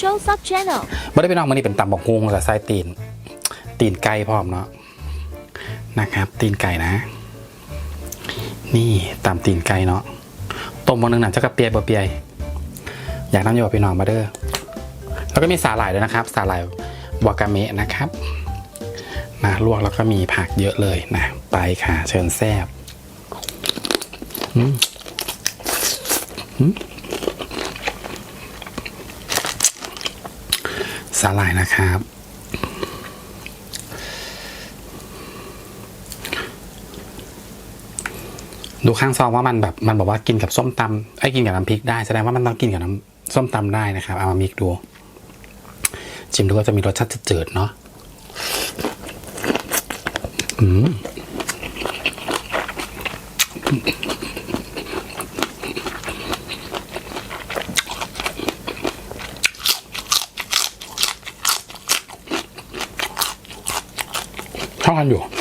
Show Sub Channel ไม่ได้ไปน้องมันนี่เป็นตำบักฮุงกับไส้ตีน ตีนไก่พร้อมเนาะนะครับ ตีนไก่นะ นี่ตำตีนไก่เนาะต้มวันหนึงน่ะจะกระเปียบ่เปียยอยากน้ำโยบพี่น้องมาเด้อแล้วก็มีสาหร่ายด้วยนะครับ สาหร่ายวากาเมะนะครับนะลวกแล้วก็มีผักเยอะเลยนะ ไปค่ะ เชิญแซบอืมอืม สาหร่ายนะครับ ดูข้างซองว่ามันแบบมันบอกว่ากินกับส้มตำไอ้กินกับน้ำพริกได้แสดงว่ามันต้องกินกับน้ำส้มตำได้นะครับ เอามามิกดู ชิมดูก็จะมีรสชาติจืดเนาะอืม เ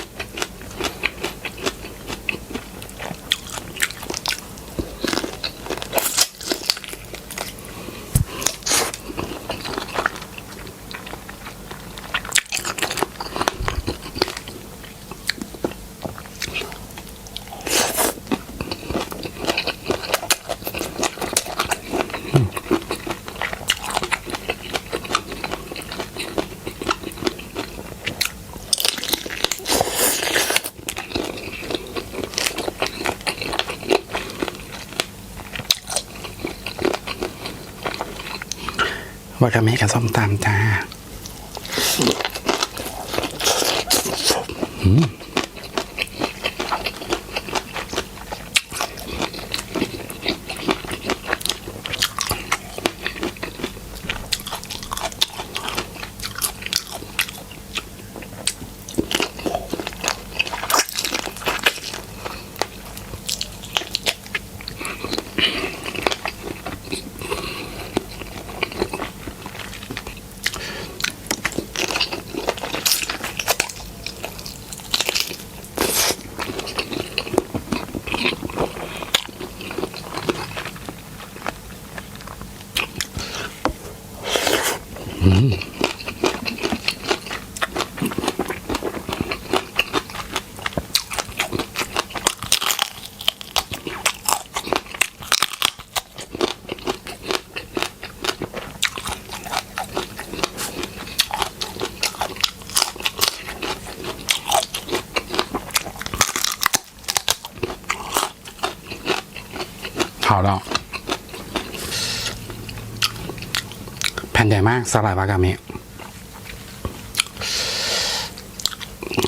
วากาเมะกับส้มตำจ้า อืมเผาแล้ว แผ่นใหญ่มากสลายวากามิ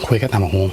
คุยกันตามหง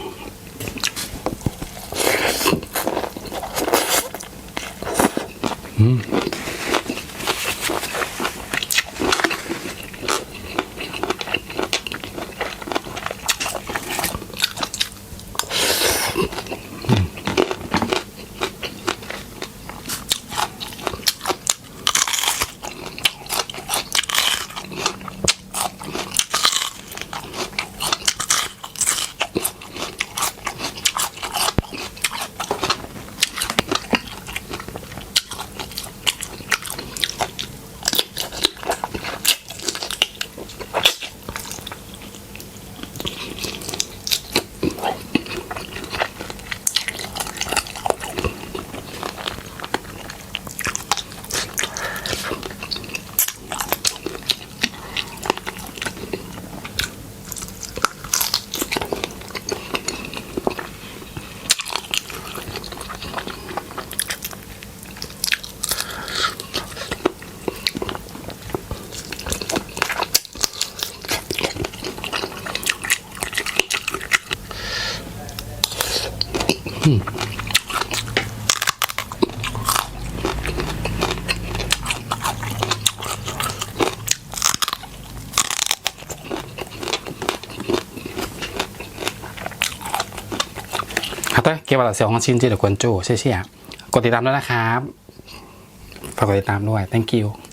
ครับแต่เก็บวันละเสียวของชินจีเดกวนจูเชี่ยๆกดติดตามด้วยนะครับฝากกดติดตามด้วย thank you